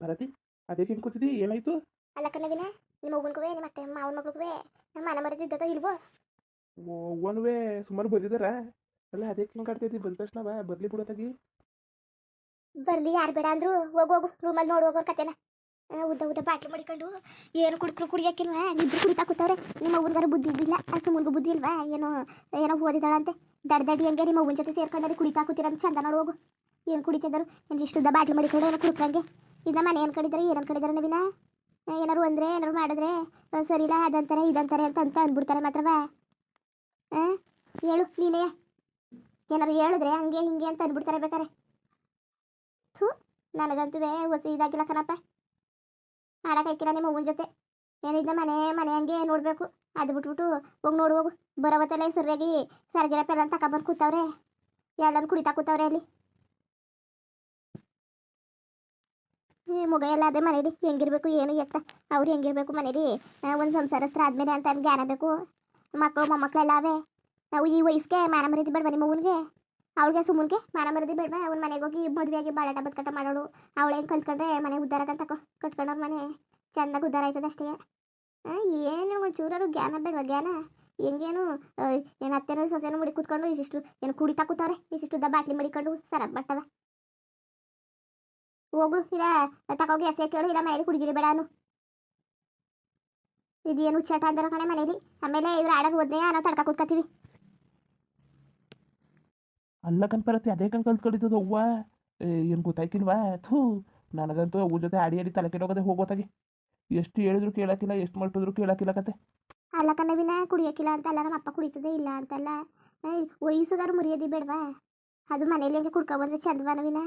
ಭರತಿ ಅದಕ್ಕೆ ಹೆಂಗೆ ಕೂತಿದ್ದಿ ಏನಾಯ್ತು? ಅಲ್ಲ ನಿಮ್ಮ ಅವ್ವನ್ಗೂ ನಿಮ್ಮ ಅತ್ತೆ ಮಾವನ ಮಗಳಿಗೂ ನಮ್ಮ ಮನೆ ಮರೆದಿದ್ದದ ಇಲ್ವೋ? ಒನ್ವೇ ಸುಮಾರು ಬಂದಿದ್ದಾರ ಅಲ್ಲ ಅದಕ್ಕೆ ಹೆಂಗೆ ಕಾಡ್ತೈತಿ ಬಂದ ತಕ್ಷಣ ಬರಲಿ ಬಿಡೋತಾಗಿ ಬರ್ಲಿ ಯಾರು ಬೇಡ ಅಂದ್ರು ಹೋಗು ಹೋಗು ರೂಮಲ್ಲಿ ನೋಡಿ ಹೋಗೋರ್ ಕತೆನ. ಉದ್ದ ಉದ್ದ ಬಾಟ್ಲು ಮಡಿಕೊಂಡು ಏನು ಕುಡ್ಕ್ರು ಕುಡಿಯಕ್ಕಿಲ್ವಾ ನಿದ್ರು ಕುಡಿತಾ ಕೂತವ್ರೆ ನಿಮ್ಮ ಅವ್ವನ್ಗಾರ ಬುದ್ಧಿ ಇದ್ದಿಲ್ಲ ಸುಮ್ಮನಿಗೂ ಸುಮ್ಮನ್ಗೂ ಬುದ್ಧಿ ಇಲ್ವಾ? ಏನೋ ಏನೋ ಓದಿದಾಳಂತೆ. ದಡ್ ದಡಿ ಹಂಗೆ ನಿಮ್ಮ ಅವ್ವನ ಜೊತೆ ಸೇರ್ಕೊಂಡ್ರೆ ಕುಡಿತಾ ಕೂತಿರಂತ ಚಂದ ನೋಡು ಹೋಗು. ಏನು ಕುಡಿತಿದ್ದರು? ಏನು ಇಷ್ಟು ಉದ್ದ ಬಾಟ್ಲು ಮಡಿಕೊಂಡು ಏನೋ ಕುಡ್ಕಂಗೆ ಇಲ್ಲ ಮನೆ ಏನು ಕಡಿದ್ರೆ ಏನು ಅನ್ಕಡಿದಾರೆ ನವೀನ? ಏನಾರು ಅಂದ್ರೆ ಏನಾರು ಮಾಡಿದ್ರೆ ಸರಿ ಇಲ್ಲ ಅದಂತಾರೆ, ಇದಂತಾರೆ ಅಂತ ಅಂತ ಅಂದ್ಬಿಡ್ತಾರೆ ಮಾತ್ರವಾ ಹಾಂ ಹೇಳು, ನೀನೇ. ಏನಾರು ಹೇಳಿದ್ರೆ ಹಂಗೆ, ಹಿಂಗೆ ಅಂತ ಅಂದ್ಬಿಡ್ತಾರೆ ಬೇಕಾರೆ. ಥೂ, ನನಗಂತೂ ಹೊಸ ಇದಾಗಿಲ್ಲ ಕಣಪ್ಪ. ಮಾಡೋಕ್ಕಾಯ್ತಿಲ್ಲ ನಿಮ್ಮ ಅವ್ವನ ಜೊತೆ. ಏನಿಲ್ಲ ಮನೆ ಮನೆ ಹಂಗೆ ನೋಡಬೇಕು. ಅದು ಬಿಟ್ಬಿಟ್ಟು ಹೋಗಿ ನೋಡು ಹೋಗು. ಬರೋವತ್ತೆಲ್ಲ ಸರಿಯಾಗಿ ಸರಗಿರ ಪೆಲ್ಲ ತಗೊಬಂದು ಕೂತವ್ರೆ. ಎಲ್ಲರೂ ಕುಡಿತಾ ಕೂತವ್ರೆ ಅಲ್ಲಿ. ಈ ಮಗ ಎಲ್ಲ ಅದೇ ಮನೇಲಿ. ಹೆಂಗಿರ್ಬೇಕು, ಏನು ಎತ್ತ? ಅವ್ರು ಹೆಂಗಿರ್ಬೇಕು ಮನೇಲಿ. ಒಂದು ಸಂಸಾರಸ್ತ್ರ ಆದ್ಮೇಲೆ ಅಂತ ಜ್ಞಾನ ಬೇಕು. ಮಕ್ಕಳು ಮೊಮ್ಮಕ್ಕಳೆಲ್ಲ ಅವೇ. ನಾವು ಈ ವಯಸ್ಸಿಗೆ ಮಾನ ಮರ್ಯಾದೆ ಬೇಡವಾ ನಿಮ್ಮ ಅವ್ವನಿಗೆ ಅವಳಿಗೆ ಸುಮ್ಮನಿಗೆ ಮಾನ ಮರ್ಯಾದೆ ಬೇಡವಾ? ಅವ್ನ ಮನೆಗೆ ಹೋಗಿ ಮದುವೆಯಾಗಿ ಬಾಳಾಟ ಬದ್ಕಟ ಮಾಡೋಳು. ಅವಳು ಹೆಂಗೆ ಕಲ್ತ್ಕೊಂಡ್ರೆ ಮನೆ ಉದ್ದಾರ ಅಂತ ಕಟ್ಕೊಂಡವ್ರ ಮನೆ. ಚೆನ್ನಾಗಿ ಉದ್ದಾರ ಆಯ್ತದ ಅಷ್ಟೇ. ಏನು ಒಂಚೂರಾರು ಜ್ಞಾನ ಬೇಡವಾ ಜ್ಞಾನ? ಹೆಂಗೇನು ಏನು ಅತ್ತೆನೋ ಸೊಸೆನೂ ಮುಡಿ ಕೂತ್ಕೊಂಡು ಇಷ್ಟಿಷ್ಟು, ಏನು ಕುಡಿತಾ ಕೂತವ್ರೆ? ಇಷ್ಟಿಷ್ಟು ಉದ್ದ ಬಾಟ್ಲಿ ಮಡಿಕೊಂಡು ಸರಗ್ ಬರ್ತವೆ. ಹೋಗು ಇಲ್ಲ ತಗೋಗಿ ಎಸೆ ಕೇಳು ಇಲ್ಲ ಮನೇಲಿ ಕುಡಿಗಿರಿ ಬೇಡ ಅನು ಇದೇನು ಚಟ ಅಂತಾರ ಕಣೆ ಮನೇಲಿ ಆಮೇಲೆ ಇವ್ರು ಆಡೋದು ಹೋದ್ನೇ ಅನ್ನೋ ತಡ್ಕ ಕೂತ್ಕೊತೀವಿ ಅಲ್ಲ ಕನ್ಪರತಿ ಅದೇ ಕಣ್ ಕಲ್ತ್ಕೊಂಡಿದ್ದು ಅವ್ವ. ಏನು ಗೊತ್ತಾಯ್ಕಿಲ್ವಾ? ಥೂ ನನಗಂತೂ ಅವ್ರ ಜೊತೆ ಆಡಿ ಆಡಿ ತಲೆ ಕೆಡೋಗದೆ ಹೋಗೋತಾಗಿ. ಎಷ್ಟು ಹೇಳಿದ್ರು ಕೇಳಕ್ಕಿಲ್ಲ ಎಷ್ಟು ಮಟ್ಟಿದ್ರು ಕೇಳಕ್ಕಿಲ್ಲ ಕತೆ. ಅಲ್ಲ ಕಣವಿನ ಕುಡಿಯಕ್ಕಿಲ್ಲ ಅಂತಲ್ಲ ನಮ್ಮ ಅಪ್ಪ ಕುಡಿತದೆ ಇಲ್ಲ ಅಂತಲ್ಲ ಏಯ್ ವಯಸ್ಸುಗಾರು ಮುರಿಯೋದಿ ಬೇಡವಾ? ಅದು ಮನೇಲಿ ಹೆಂಗೆ ಕುಡ್ಕೊಬಂದ್ರೆ ಚಂದವಾ ನವೀನ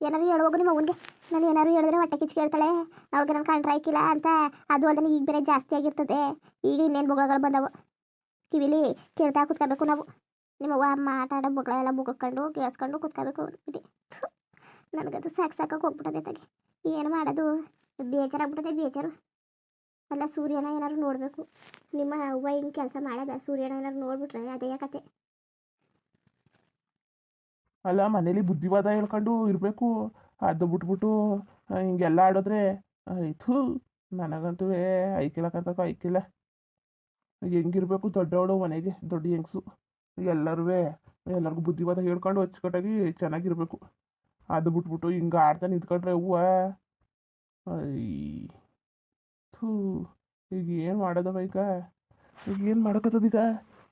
ಏನಾರು ಹೇಳುವಾಗ ನಿಮ್ಮ ಅವನಿಗೆ ನಾನು ಏನಾರು ಹೇಳಿದ್ರೆ ಹೊಟ್ಟೆ ಕಿಚ್ಚು ಕೇಳ್ತಾಳೆ. ಅವಳಿಗೆ ನಾನು ಕಂಡ್ರೆ ಹಾಕಿಲ್ಲ ಅಂತ. ಅದು ಅಲ್ಲದೆ ಈಗ ಬೇರೆ ಜಾಸ್ತಿ ಆಗಿರ್ತದೆ. ಈಗ ಇನ್ನೇನು ಬೊಗಳಗಳು ಬಂದವು. ಕಿವಿಲಿ ಕೇಳ್ತಾ ಕುತ್ಕೋಬೇಕು ನಾವು. ನಿಮ್ಮ ಅವ್ವ ಅಮ್ಮ ಆಟ ಆಡೋ ಬೊಗಳೆಲ್ಲ ಬೊಗಳ್ಕೊಂಡು ಕೇಳಿಸ್ಕೊಂಡು ಕುತ್ಕೋಬೇಕು ಬಿಡಿ. ನನಗದು ಸಾಕು ಸಾಕಾಗಿ ಹೋಗ್ಬಿಟ್ಟದೆ ತಗೆ. ಏನು ಮಾಡೋದು? ಬೇಜಾರಾಗ್ಬಿಟ್ಟದೆ ಬೇಜಾರು. ಅಲ್ಲ ಸೂರ್ಯನ ಏನಾದ್ರು ನೋಡಬೇಕು. ನಿಮ್ಮ ಅವ್ವ ಹಿಂಗೆ ಕೆಲಸ ಮಾಡೋದ. ಸೂರ್ಯನ ಏನಾದ್ರು ನೋಡ್ಬಿಟ್ರೆ ಅದೇ ಕತೆ. ಅಲ್ಲ, ಮನೇಲಿ ಬುದ್ಧಿವಾದ ಹೇಳ್ಕೊಂಡು ಇರಬೇಕು. ಅದು ಬಿಟ್ಬಿಟ್ಟು ಹಿಂಗೆಲ್ಲ ಆಡಿದ್ರೆ ಆಯ್ತು ನನಗಂತೂ ಐಕಿಲ್ಲಕ್ಕಂತ ಐಕಿಲ್ಲ ಹೆಂಗಿರ್ಬೇಕು ದೊಡ್ಡವಳು ಮನೆಗೆ, ದೊಡ್ಡ ಹೆಂಗಸು. ಎಲ್ಲರೂ ಎಲ್ಲರಿಗೂ ಬುದ್ಧಿವಾದ ಹೇಳ್ಕೊಂಡು ಅಚ್ಚುಕಟ್ಟಾಗಿ ಚೆನ್ನಾಗಿರ್ಬೇಕು. ಅದು ಬಿಟ್ಬಿಟ್ಟು ಹಿಂಗೆ ಆಡ್ತಾ ನಿಂತ್ಕೊಂಡ್ರೆ, ಹೂವ. ಐ ಥೂ, ಈಗ ಏನು ಮಾಡೋದವ ಈಗ? ಈಗ ಏನು ಮಾಡೋಕ್ಕತ್ತದ ಈಗ?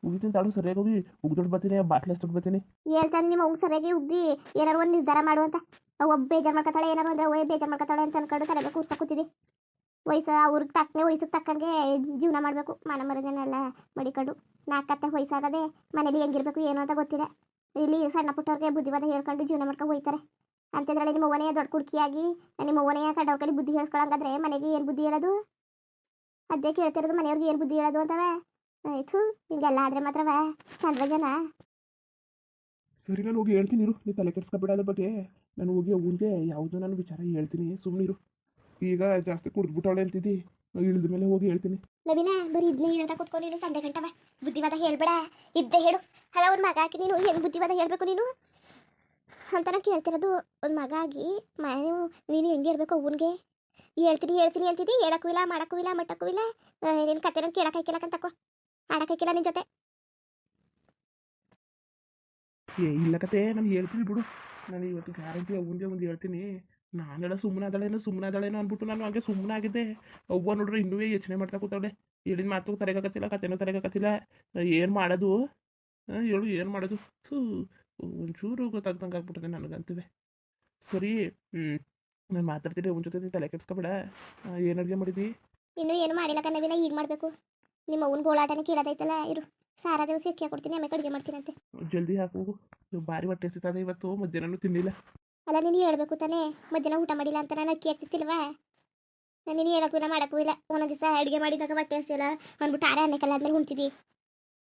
ಉಗಿತೀನಿ ತಾಳು ಸರಿಯಾಗಿ ಹೋಗಿ ಉಗ್ದೊಡ್ ಬರ್ತೀನಿ, ಬಾಟ್ಲಿ ಎಷ್ಟು ಬರ್ತೀನಿ. ಹೇಳ್ತಾನೆ ನಿಮ್ಮ ಅವ್ನು ಸರಿಯಾಗಿ ಉಗ್ದಿ, ಏನಾರು ಒಂದು ನಿರ್ಧಾರ ಮಾಡು ಅಂತ. ಒಬ್ಬ ಬೇಜಾರು ಮಾಡ್ಕೊತಾಳೆ, ಏನಾರು ಅಂದ್ರೆ ಒಯ್ ಬೇಜಾರು ಮಾಡ್ಕೊತಾಳೆ ಅಂತ ಅನ್ಕೊಂಡು ತಲೆಗೆ ಕೂಸ್ತಾ ಕೂತಿದ್ದೆ ವಯಸ್ಸು, ಅವ್ರಿಗೆ ತಕ್ಕನೆ ವಯಸ್ಸಿಗೆ ತಕ್ಕಂಗೆ ಜೀವನ ಮಾಡಬೇಕು. ಮನ ಮರದನ್ನೆಲ್ಲ ಮಡಿಕೊಂಡು ನಾಲ್ಕತ್ತೆ ವಯಸ್ಸಾಗದೆ ಮನೇಲಿ ಹೆಂಗಿರ್ಬೇಕು, ಏನು ಅಂತ ಗೊತ್ತಿದೆ ಇಲ್ಲಿ ಸಣ್ಣ ಪುಟ್ಟವ್ರಿಗೆ ಬುದ್ಧಿವಾದ ಹೇಳ್ಕೊಂಡು ಜೀವನ ಮಾಡ್ಕೊಂಡು ಹೋಯ್ತಾರೆ. ಅಂತಂದ್ರೆ ನಿಮ್ಮ ಅವ್ವನೇ ದೊಡ್ಡ ಕುಡ್ಕಿಯಾಗಿ, ನಿಮ್ಮ ಮನೆಯ ಕಂಡವ್ರ ಕಡೆ ಬುದ್ಧಿ ಹೇಳ್ಸ್ಕೊಳಂಗಾದ್ರೆ ಮನೆಗೆ ಏನು ಬುದ್ಧಿ ಹೇಳೋದು? ಅದೇ ಕೇಳ್ತಿರೋದು ಮನೆಯವ್ರಿಗೆ ಏನು ಬುದ್ಧಿ ಹೇಳೋದು ಅಂತವ? ಆಯ್ತು ಹಿಂಗೆಲ್ಲ ಆದ್ರೆ ಮಾತ್ರವ ಜನ. ಸರಿ ನಾನು ಹೋಗಿ ಹೇಳ್ತೀನಿ ಇರು. ನೀ ತಲೆ ಕೆಡ್ಸ್ಕೊಬೇಡ ಅದ್ರ ಬಗ್ಗೆ. ನಾನು ಹೋಗಿ ಅವನಿಗೆ ಯಾವುದು ನಾನು ವಿಚಾರ ಹೇಳ್ತೀನಿ. ಸುಮ್ಮನಿರು ಈಗ ಜಾಸ್ತಿ ಕುಡಿದ್ಬಿಟ್ಟವಳೆ ಅಂತಿದ್ದಿ. ಇಳಿದ ಮೇಲೆ ಹೋಗಿ ಹೇಳ್ತೀನಿ. ನವೀನ ಬರೀ ಇದನ್ನೇ ಹೇಳ್ತಾ ಕೂತ್ಕೊ ನೀನು ಸಂಡೆ ಗಂಟವ. ಬುದ್ಧಿವಾದ ಹೇಳ್ಬೇಡ. ಇದ್ದೇ ಹೇಳು. ಅಲ್ಲ ಅವ್ರ ಮಗ ಹಾಕಿ ನೀನು ಏನು ಬುದ್ಧಿವಾದ ಹೇಳಬೇಕು ನೀನು? ಅಂತ ನಾನು ಕೇಳ್ತಿರೋದು ಒಂದು ಮಗ ಆಗಿ ಮನೆ ನೀನು ಹೆಂಗೆ ಇರಬೇಕು ಅವನಿಗೆ? ಹೇಳ್ತೀನಿ ಹೇಳ್ತೀನಿ ಅಂತಿದ್ದಿ. ಹೇಳಕ್ಕೂ ಇಲ್ಲ ಮಾಡೋಕ್ಕೂ ಇಲ್ಲ ಮಟ್ಟಕ್ಕೂ ಇಲ್ಲ. ನೀನು ಕತೆ ನಂಗೆ ಕೇಳಕ್ಕೆ ತಕೋ. ಆಡಕ್ಕಾಯ್ಕಿಲ್ಲ ನಿನ್ ಜೊತೆ? ಏ ಇಲ್ಲ ಕತೆ ನಾನು ಹೇಳ್ತೀನಿ ಬಿಡು. ನಾನು ಇವತ್ತು ಗ್ಯಾರಂಟಿ ಅವ್ನಿಗೆ ಒಂದು ಹೇಳ್ತೀನಿ. ನಾನೆಲ್ಲ ಸುಮ್ಮನೆ ಅದಳೇನೋ ಸುಮ್ಮನೆ ಆದಳೇನೋ ಅಂದ್ಬಿಟ್ಟು ನಾನು ಹಾಗೆ ಸುಮ್ಮನೆ ಆಗಿದ್ದೆ. ಅವ್ವ ನೋಡ್ರೆ ಇನ್ನೂ ಯೋಚನೆ ಮಾಡ್ತಾ ಕೂತವಳೆ. ಹೇಳಿದ ಮಾತು ತಲೆಗಾಕತ್ತಿಲ್ಲ ಕತೆನೂ ತಲೆಗಾಕತ್ತಿಲ್ಲ. ಏನು ಮಾಡೋದು? ಹೇಳು ಏನು ಮಾಡೋದು? ಥೂ ಒಂಚೂರು ಗೊತ್ತಾಗ್ದಂಗೆ ಆಗ್ಬಿಟ್ಟಿದೆ ನನಗಂತಿದೆ ಸರಿ ನಾನು ಮಾತಾಡ್ತೀನಿ ಅವನ ಜೊತೆ ತಲೆ ಕೆಡ್ಸ್ಕೊಬೇಡ. ಏನು ಅಡುಗೆ ಮಾಡಿದ್ದಿ ಇನ್ನೂ ಏನು ಮಾಡಿಲ್ಲ ಕನ್ನವಿನ ಈಗ ಮಾಡಬೇಕು. ನಿಮ್ಮ ಅವ್ನ ಗೋಳಾಟನೇ ಕೇಳೋದೈತಲ್ಲ ಇರು. ಸಾರ ದಿವಸ ಅಕ್ಕಿ ಕೊಡ್ತೀನಿ ಆಮೇಲೆ ಅಡುಗೆ ಮಾಡ್ತೀನಂತೆ. ಜಲ್ದಿ ಹಾಕು ಇವ್ ಭಾರಿ ಹೊಟ್ಟೆ ಸಿಗ್ತದೆ ಇವತ್ತು ಮಧ್ಯಾಹ್ನನೂ ತಿನ್ನಿಲ್ಲ ಅಲ್ಲ ನೀನು ಹೇಳ್ಬೇಕು ತಾನೇ ಮಧ್ಯಾಹ್ನ ಊಟ ಮಾಡಿಲ್ಲ ಅಂತ ನಾನು ಅಕ್ಕಿ ಹಾಕ್ತಿಲ್ವಾ ನೀನು ಹೇಳಕ್ಕೂ ಇಲ್ಲ ಮಾಡಕ್ಕೂ ಇಲ್ಲ. ಒಂದೊಂದು ದಿವಸ ಅಡುಗೆ ಮಾಡಿದಾಗ ಹೊಟ್ಟೆ ಹಸಿಲ್ಲ ಅಂದ್ಬಿಟ್ಟು ಆರೆ ಅನ್ನಕ್ಕೆಲ್ಲ ಆದ್ಮೇಲೆ ಉಣ್ತಿದ್ದಿ.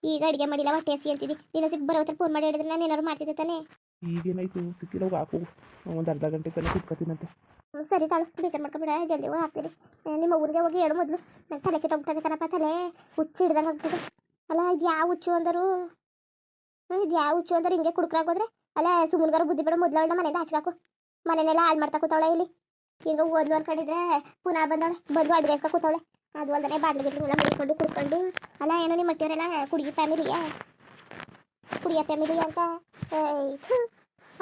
ಈಗ ಅಡುಗೆ ಮಾಡಿಲ್ಲ ಹೊಟ್ಟೆ ಹಸಿ ಅಂತಿದ್ದಿ. ನೀನು ಸಿಕ್ ಬರೋ ಹತ್ರ ಫೋನ್ ಮಾಡಿ ಹೇಳಿದ್ರೆ ನಾನು ಏನಾದ್ರು ಮಾಡ್ತಿದ್ದೆ ತಾನೇ? ಈಗೇನಾಯ್ತು ಸಿಕ್ಕಿಲ್ಲ ಹಾಕು ಒಂದು ಅರ್ಧ ಗಂಟೆ ತನಕ ಕುತ್ಕೋತೀನಂತೆ. ಸರಿ ತಾಳು, ಬೇಜಾರು ಮಾಡ್ಕೊಬೇಡ ಜಲ್ದಿ ಹೋಗಿ ಹಾಕ್ತೀರಿ ನಿಮ್ಮ ಊರಿಗೆ ಹೋಗಿ ಹೇಳು ಮೊದಲು ನನ್ನ ತಲೆ ಕೆಟ್ಟೋಗ್ತದೆ ಕಣಪ್ಪ ತಲೆ. ಹುಚ್ಚು ಹಿಡ್ದಂಗೆ ಆಗ್ತದೆ ಅಲ್ಲ, ಇದು ಯಾವ ಹುಚ್ಚು ಅಂದರು? ಇದು ಯಾವ ಹುಚ್ಚು ಅಂದರು? ಹಿಂಗೆ ಕುಡ್ಕರಾಗೋದ್ರೆ ಅಲ್ಲ ಸುಮ್ಮನ್ಗಾರ ಬುದ್ಧಿ ಬೇಡ, ಮೊದಲು ಮನೆಯಿಂದ ಹಚ್ಕಾಕು ಮನೆನೆಲ್ಲ ಹಾಳು ಮಾಡ್ತಾ ಕೂತಾವಳೆ ಇಲ್ಲಿ. ಹಿಂಗ ಓದ್ಲು ಅನ್ಕೊಂಡಿದ್ರೆ ಪುನಃ ಬಂದವಳೆ, ಬಂದು ಅಡುಗೆ ಕೂತವಳೆ. ಅದು ಅಲ್ಲದೆ ಬಾಟ್ಲಿ ಗಿಡ ಎಲ್ಲ ಮುಗಿಕೊಂಡು ಕುಡ್ಕೊಂಡು. ಅಲ್ಲ, ಏನೋ ನಿಮ್ಮ ಮಟ್ಟಿಯವರೆಲ್ಲ ಕುಡುಗಿ ಫ್ಯಾಮಿಲಿಯಾ ಕುಡಿಯ ಫ್ಯಾಮಿಲಿ ಅಂತ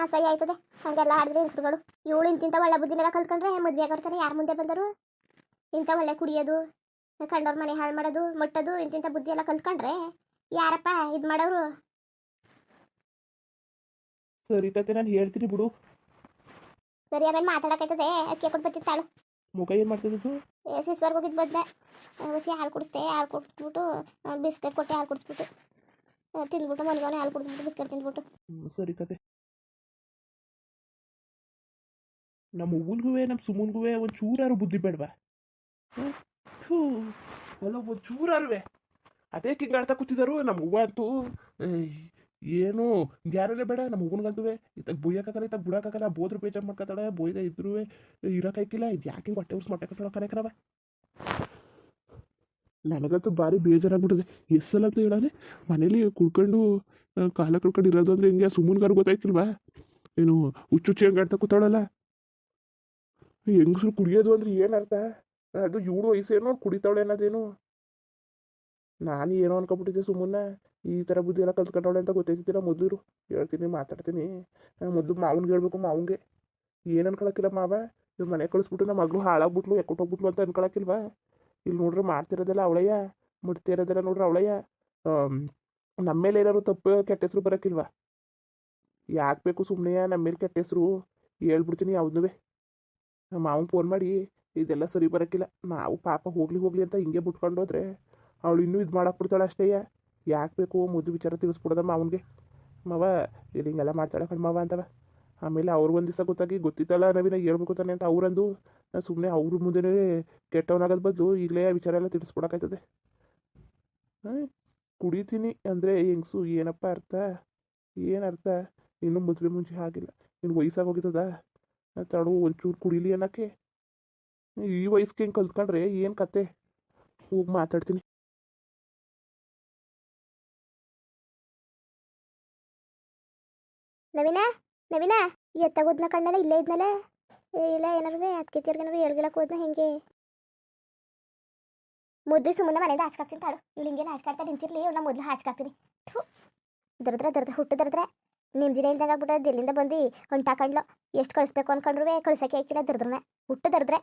ಅಸಹ್ಯ ಆಯ್ತದೆ. ಹಂಗೆಲ್ಲ ಆಡಿದ್ರೆ ಹೆಂಗಸ್ರುಗಳು? ಇವಳು ಇಂತಿಂತ ಒಳ್ಳೆ ಬುದ್ಧಿನೆಲ್ಲ ಕಲ್ತ್ಕೊಂಡ್ರೆ ಮದುವೆ ಆಗಿರ್ತಾರೆ. ಯಾರು ಮುಂದೆ ಬಂದರು? ಇಂಥ ಒಳ್ಳೆ ಕುಡಿಯೋದು ಕಂಡವ್ರ ಮನೆ ಹಾಳು ಮಾಡೋದು ಮುಟ್ಟೋದು ಇಂತಿಂಥ ಬುದ್ಧಿ ಎಲ್ಲ ಕಲ್ತ್ಕೊಂಡ್ರೆ ಯಾರಪ್ಪ ಇದು ಮಾಡೋರು? ಸರಿ ಕತೆ ನಾನು ಹೇಳ್ತೀನಿ ಬಿಡು. ಸರಿ ಆಮೇಲೆ ಮಾತಾಡಕೈತದೆ ಅಕ್ಕಿ ಕೊಟ್ಟು ಬರ್ತಿತ್ತಾಳು ಮುಖ ಏನು ಮಾಡ್ತಿದ್ದು ಸಿಸ್ವರ್ಗೆ ಹೋಗಿದ್ದು ಬಂದೆ ಹೊಸಿ ಹಾಲು ಕುಡಿಸ್ದೆ. ಹಾಲು ಕುಡಿಸ್ಬಿಟ್ಟು ಬಿಸ್ಕೆಟ್ ಕೊಟ್ಟೆ ಹಾಲು ಕುಡಿಸ್ಬಿಟ್ಟು. ತಿಂದ್ಬಿಟ್ಟು ಮಲಗೋನೆ ಹಾಲು ಕುಡಿಸ್ಬಿಟ್ಟು ಬಿಸ್ಕೆಟ್ ತಿಂದ್ಬಿಟ್ಟು. ಸರಿ ಕತೆ ನಮ್ಮ ಅವ್ವನ್ಗೂ ನಮ್ಮ ಸುಮ್ಮನ್ಗೂ ಒಂದು ಚೂರಾರು ಬುದ್ಧಿ ಬೇಡವಾ? ಅಲ್ಲ ಒಂದು ಚೂರಾರುವೆ ಅದೇ ಕಿಂಗಾಡ್ತಾ ಕೂತಿದ್ದಾರು ನಮ್ಮ ಹೂವ ಅಂತೂ. ಏನು ಯಾರೇ ಬೇಡ, ನಮ್ಮ ಅವ್ವನ್ಗಂತೂ ಇತ್ತಾಗ ಬೊಯ್ಯಕ್ಕಾಗಲ್ಲ ಇತ್ತಾಗ ಬಿಡಕ್ಕಾಗಲ್ಲ ಬೋದ್ರು ಬೇಜಾರು ಮಾಡ್ಕೊತಾಳೆ, ಬೋಯ್ದ ಇದ್ರು ಇರೋಕ್ಕಾಗಿಲ್ಲ ಇದು ಯಾಕೆ ಹಿಂಗೆ ಹೊಟ್ಟೆ ಉರ್ಸ್ ಮಾಡ್ಕೊತಾಳ ಕನೆಕ್ರವ ನನಗಂತೂ ಭಾರಿ ಬೇಜಾರಾಗ್ಬಿಟ್ಟಿದೆ ಎಷ್ಟು ಸಲ ಅಂತ ಹೇಳಾನೆ, ಮನೇಲಿ ಕುಡ್ಕೊಂಡು ಕಾಲ ಕಳ್ಕೊಂಡು ಇರೋದು ಅಂದ್ರೆ ಹಿಂಗೆ? ಸುಮ್ಮನ್ಗಾರು ಗೊತ್ತಾಯ್ತಿಲ್ವಾ? ಏನು, ಹುಚ್ಚುಚ್ಚಿ ಹಂಗೆ ಆಡ್ತಾ ಕೂತಾಳಲ್ಲ? ಹೆಂಗಸ್ರು ಕುಡಿಯೋದು ಅಂದ್ರೆ ಏನು ಅರ್ಥ? ಅದು ಇವಳು ವಯಸ್ಸೇನೋ, ಕುಡಿತಾವಳೆ ಅನ್ನೋದೇನು. ನಾನು ಏನೋ ಅನ್ಕೊಬಿಟ್ಟಿದ್ದೆ ಸುಮ್ಮನೆ. ಈ ಥರ ಬುದ್ಧಿ ಎಲ್ಲ ಕಲ್ತ್ಕೊಂಡವಳೆ ಅಂತ ಗೊತ್ತೈತಿಲ್ಲ ಮೊದಲು ಹೇಳ್ತೀನಿ, ಮಾತಾಡ್ತೀನಿ. ಮೊದಲು ಮಾವನ್ಗೆ ಹೇಳ್ಬೇಕು ಮಾವನ್ಗೆ ಏನು ಅನ್ಕೊಳಕ್ಕಿಲ್ಲ ಮಾವ? ಇವ್ ಮನೆ ಕಳಿಸ್ಬಿಟ್ಟು ನಮ್ಮ ಮಗಳು ಹಾಳಾಗ್ಬಿಟ್ಲು ಎಕ್ಕೊಟ್ಟೋಗ್ಬಿಟ್ಲು ಅಂತ ಅನ್ಕೊಳಕ್ಕಿಲ್ವಾ? ಇಲ್ಲಿ ನೋಡ್ರಿ ಮಾಡ್ತಿರೋದೆಲ್ಲ ಅವಳಯ್ಯ ಮುಡ್ತಿರೋದೆಲ್ಲ ನೋಡ್ರಿ ಅವಳಯ್ಯ. ನಮ್ಮ ಮೇಲೆ ಏನಾದ್ರು ತಪ್ಪು, ಕೆಟ್ಟ ಹೆಸರು ಬರೋಕ್ಕಿಲ್ವಾ? ಯಾಕೆ ಬೇಕು ಸುಮ್ಮನೆಯ ನಮ್ಮ ಮೇಲೆ ಕೆಟ್ಟ ಹೆಸರು? ಹೇಳ್ಬಿಡ್ತೀನಿ ಯಾವ್ದು ಮಾವನ್ ಫೋನ್ ಮಾಡಿ, ಇದೆಲ್ಲ ಸರಿ ಬರೋಕ್ಕಿಲ್ಲ ನಾವು ಪಾಪ ಹೋಗ್ಲಿ ಹೋಗ್ಲಿ ಅಂತ ಹಿಂಗೆ ಬಿಟ್ಕೊಂಡು ಹೋದ್ರೆ ಅವಳು ಇನ್ನೂ ಇದು ಮಾಡಾಕ್ಬಿಡ್ತಾಳೆ ಅಷ್ಟೇ ಯಾಕೆ ಬೇಕು ಮುದ್ದು ವಿಚಾರ ತಿಳಿಸ್ಬಿಡೋದ ಮಾವನಿಗೆ ಮಾವ ಇಲ್ಲಿ ಹಿಂಗೆಲ್ಲ ಮಾಡ್ತಾಳೆ ಕಣ್ಮಾವ ಅಂತವ. ಆಮೇಲೆ ಒಂದು ದಿವಸ ಗೊತ್ತಾಗಿ, ಗೊತ್ತಿತ್ತಲ್ಲ ನವೀನ ಹೇಳ್ಬೇಕು ತಾನೆ ಅಂತ ಅವರಂದು. ಸುಮ್ಮನೆ ಅವ್ರ ಮುಂದೆನೇ ಕೆಟ್ಟವನಾಗೋದು ಬದಲು ಈಗಲೇ ವಿಚಾರ ಎಲ್ಲ ತಿಳಿಸ್ಕೊಡಕ್ಕಾಯ್ತದೆ ಕುಡಿತೀನಿ. ಅಂದರೆ ಹೆಂಗಸು, ಏನಪ್ಪ ಅರ್ಥ? ಏನು ಅರ್ಥ? ಇನ್ನೂ ಮದುವೆ ಮುಂಚೆ ಆಗಿಲ್ಲ ಇನ್ನು ವಯಸ್ಸಾಗಿ ತಡು ಒಂಚೂರು ಕುಡಿಲಿ ಅನ್ನಕ್ಕೆ. ಈ ವಯಸ್ಸಿಗೆ ಹೆಂಗೆ ಕಲ್ತ್ಕೊಂಡ್ರೆ ಏನು ಕತೆ? ಹೋಗಿ ಮಾತಾಡ್ತೀನಿ. ನವೀನ ನವೀನ ಎತ್ತಾಗೋದ್ನ ಕಣ್ಣಲ್ಲ ಇಲ್ಲೇ ಇದ್ನಲ್ಲ? ಇಲ್ಲ ಏನಾರು ಅದಕ್ಕೆ ತಿರ್ಗೇನಾರು ಹೇಳ್ಗಿಳಕ್ಕೆ ಹೋದ್ನ ಹೆಂಗೆ? ಮುದ್ದು ಸುಮ್ಮನೆ ಮನೆಯಿಂದ ಹಾಚ್ಕಾಕ್ತೀನಿ ತಾಳು. ಇವಳು ಆಟ ಹಾಚ್ಕಾಡ್ತಾ ನಿಂತಿರ್ಲಿ, ಇವಳನ್ನ ಮೊದಲು ಹಾಚ್ಕಾಕ್ತೀನಿ ದರ್ದ್ರ ದರ್ದ್ರ, ಹುಟ್ಟು ದರ್ದ್ರೆ. ನಿಮ್ಮ ಜಿಲ್ಲೆ ಇಲ್ದಂಗೆ ಆಗ್ಬಿಟ್ಟು ದಿಲ್ಲಿಂದ ಬಂದು ಹೊಂಟಾಕಂಡ್ಲು ಎಷ್ಟು ಕಳಿಸ್ಬೇಕು ಅನ್ಕೊಂಡ್ರುವೆ ಕಳ್ಸಕ್ಕೆ ಹಾಕಿಲ್ಲ ದರ್ದ್ರೆ ಹುಟ್ಟು ದರ್ದ್ರೆ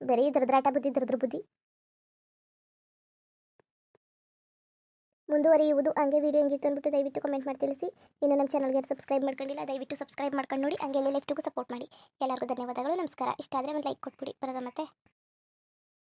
ಬರೀ ದರ್ದ್ರಾಟ ಬುದ್ಧಿ ದರ್ದ್ರ ಬುದ್ಧಿ ಮುಂದುವರಿಯುವುದು ಹಂಗೆ ವಿಡಿಯೋ ಹೆಂಗಿತ್ತು ಅಂದ್ಬಿಟ್ಟು ದಯವಿಟ್ಟು ಕಮೆಂಟ್ ಮಾಡಿ ತಿಳಿಸಿ ಇನ್ನು ನಮ್ಮ ಚಾನಲ್ಗೆ ಸಬ್ಸ್ಕ್ರೈಬ್ ಮಾಡ್ಕೊಂಡಿಲ್ಲ ದಯವಿಟ್ಟು ಸಬ್ಸ್ಕ್ರೈಬ್ ಮಾಡ್ಕೊಂಡು ನೋಡಿ ಹಂಗೆ ಲೆಫ್ಟಿಗೂ ಸಪೋರ್ಟ್ ಮಾಡಿ ಎಲ್ಲರಿಗೂ ಧನ್ಯವಾದಗಳು ನಮಸ್ಕಾರ ಇಷ್ಟ ಆದರೆ ಒಂದು ಲೈಕ್ ಕೊಟ್ಬಿಡಿ ಬರೋದ ಮತ್ತೆ